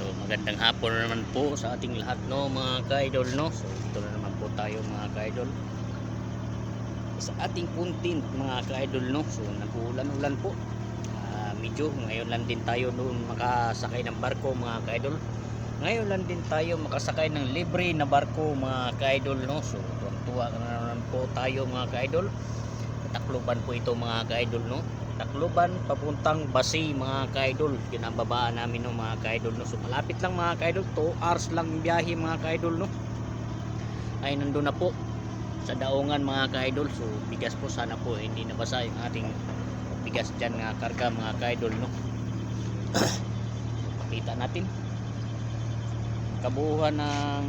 So magandang hapon na naman po sa ating lahat no mga ka-idol no. So ito na naman po tayo mga ka-idol. Sa ating content mga ka-idol no. So nag-uulan-ulan po. Ah, medyo ngayon lang din tayo doon makasakay ng barko mga ka-idol. Ngayon lang din tayo makasakay ng libre na barko mga ka-idol no. So tuwa na naman po tayo mga ka-idol. Takloban po ito mga ka-idol no. Tacloban papuntang Basi mga ka-idol. Yun ang babaan namin no mga ka-idol no? So malapit lang mga ka-idol. 2 hours lang biyahe mga ka-idol no? Ay nandun na po sa daungan mga ka-idol. So bigas po sana po hindi nabasa yung ating bigas dyan nga karga mga ka-idol no? Pakita natin. Kabuuan ng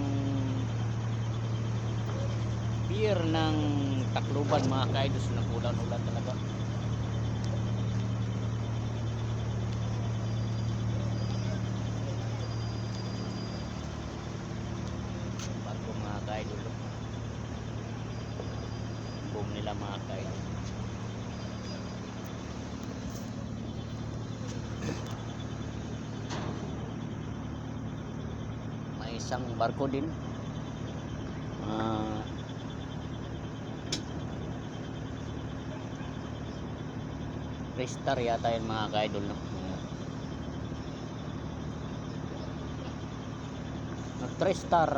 pier ng Tacloban mga ka-idol. So nagulan-ulan talaga bago mga kaidol boom nila mga kaidol may isang barko din. Ah, Restar yata yun mga kaidol no? Tristar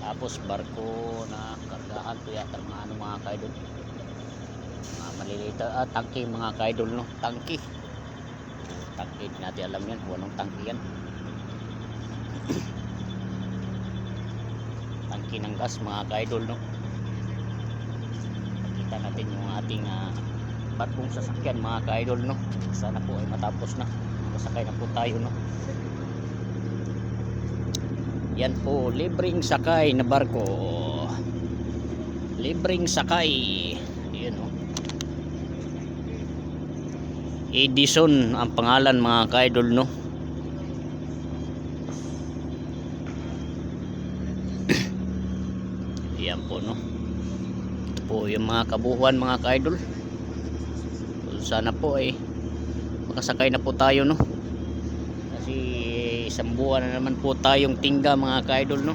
tapos barko na kargahan to yata mga ano mga kaidol. Mga maliliit ah, tangke mga kaidol no? Tangke. Tangke di natin alam yan kung anong tangke yan. Tangke ng gas mga kaidol no? Kita natin yung ating uh, barkong sasakyan mga kaidol no? Sana po ay matapos na. Masakay na po tayo no yan po, libreng sakay na barko. Libreng sakay. Yan o. Edison ang pangalan mga kaidol no. Yan po no. Ito po yung mga kabuhuan mga kaidol. Sana po ay makasakay na po tayo no kasi isang buwan na naman po tayong tingga mga ka-idol no?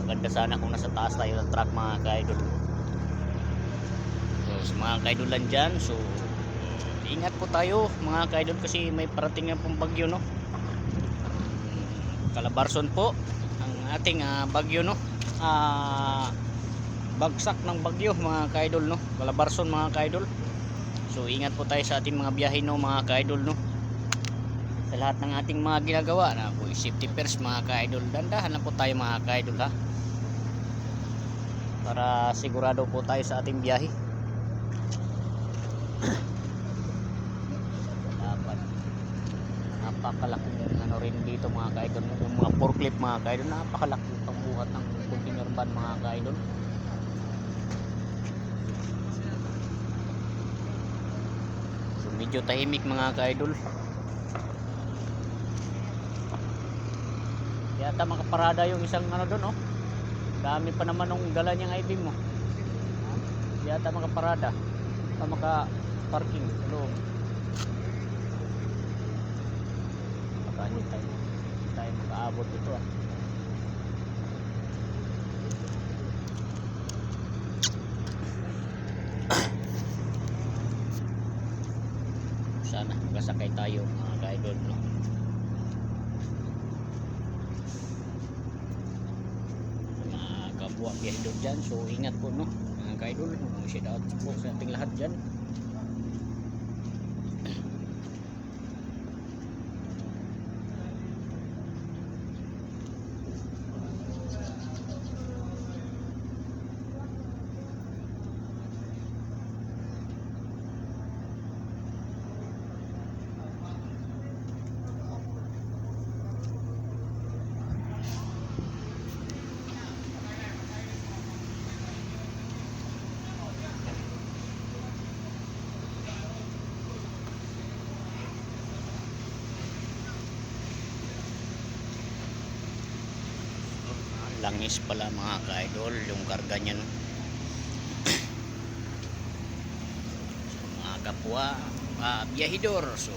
Maganda sana kung nasa taas tayo ng truck mga ka-idol. So, sa mga ka-idolan dyan so ingat po tayo mga ka-idol kasi may parating na pong bagyo no? Calabarzon po ang ating ah, bagyo no? Ah, bagsak ng bagyo mga kaidol no? Calabarzon mga kaidol. So ingat po tayo sa ating mga biyahe no mga kaidol no? Sa lahat ng ating mga ginagawa na po safety first mga kaidol. Dandahan na po tayo mga kaidol ha? Para sigurado po tayo sa ating biyahe. Dapat. Napakalaking ano rin dito mga kaidol yung mga forklift mga kaidol napakalaki pangbuhat ng container van mga kaidol medyo tahimik mga kaidol. Yata makaparada yung isang ano doon oh. Dami pa naman nung dala niyang IV mo. Yata makaparada pa maka parking sa loob baka hindi tayo tayo makaabot ito ah sana. Makasakay tayo mga ka-idol no? mga kapwa ka-idol dyan. So ingat po no? Mga ka-idol shout out po sa ating lahat dyan langis pala mga ka-idol yung karga niya so, mga kapwa uh, biyahidor so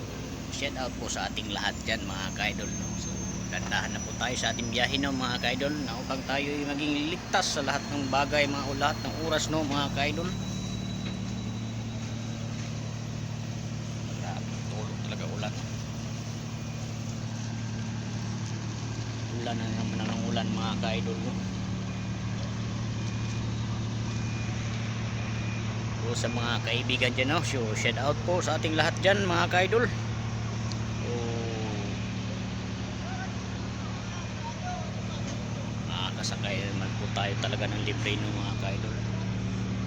shout out po sa ating lahat dyan mga ka-idol no? So dandahan na po tayo sa ating biyahe no mga ka-idol. Na upang tayo ay maging ligtas sa lahat ng bagay mga o lahat ng oras no mga ka-idol. Ulan na naman ang ulan mga ka-idol po sa mga kaibigan dyan no? so shout out po sa ating lahat dyan mga ka-idol. So makakasakay naman po tayo talaga ng libre no mga ka-idol?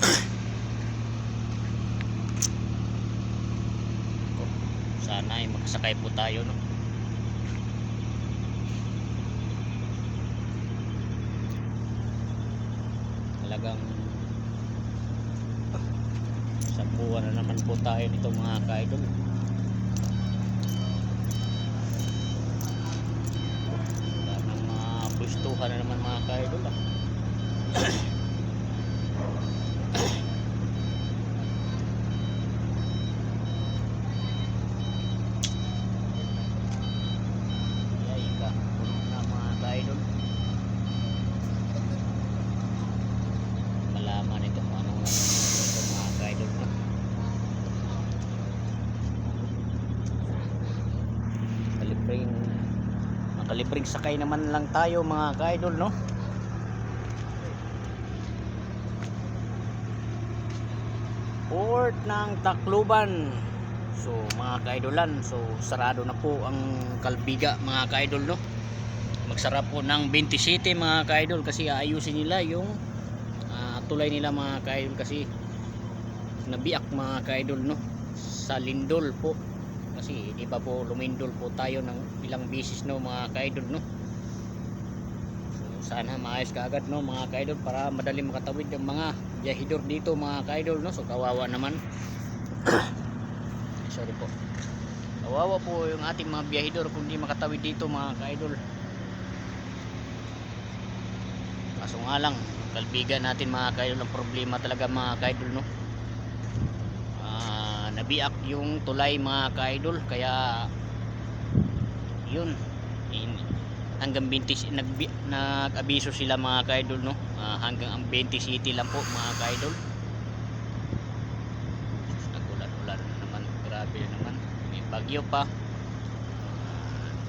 Sana ay makasakay po tayo no talagang sa buwan na naman po tayo nito mga ka-idol nang mga pustuhan na naman mga ka-idol ah. Ay, ka, puno na mga ka-idol malaman ito kung anong ito mga ka-idol no? kalibring makalibring sakay naman lang tayo mga ka-idol no? Port ng Tacloban. So mga ka-idolan so sarado na po ang Kalbiga mga ka-idol no? Magsara po ng 27 mga ka-idol kasi aayusin nila yung ah, tulay nila mga ka-idol kasi nabiak mga ka-idol no? Sa lindol po kasi di ba po lumindol po tayo ng ilang bisis no mga ka-idol no? So sana maayos ka no mga ka-idol para madali makatawid yung mga biyahidor dito mga ka-idol no? So kawawa naman. Sorry po. Kawawa po yung ating mga biyahidor kung di makatawid dito mga ka-idol. Kaso nga lang kalbigan natin mga kaidol ang problema talaga mga kaidol no Ah, nabiak yung tulay mga kaidol. Kaya yun. In, hanggang 20 nag, nag-abiso sila mga kaidol no? Ah, hanggang ang 20 city lang po mga kaidol. Nagulan-ulan na naman. Grabe naman. May bagyo pa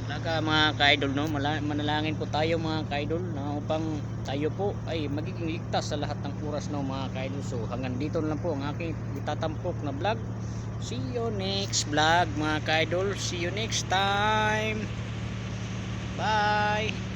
talaga mga ka-idol no? Manalangin po tayo mga ka-idol na upang tayo po ay magiging ligtas sa lahat ng oras no mga ka-idol. So hanggang dito lang po ang aking itatampok na vlog. See you next vlog mga ka-idol. See you next time. Bye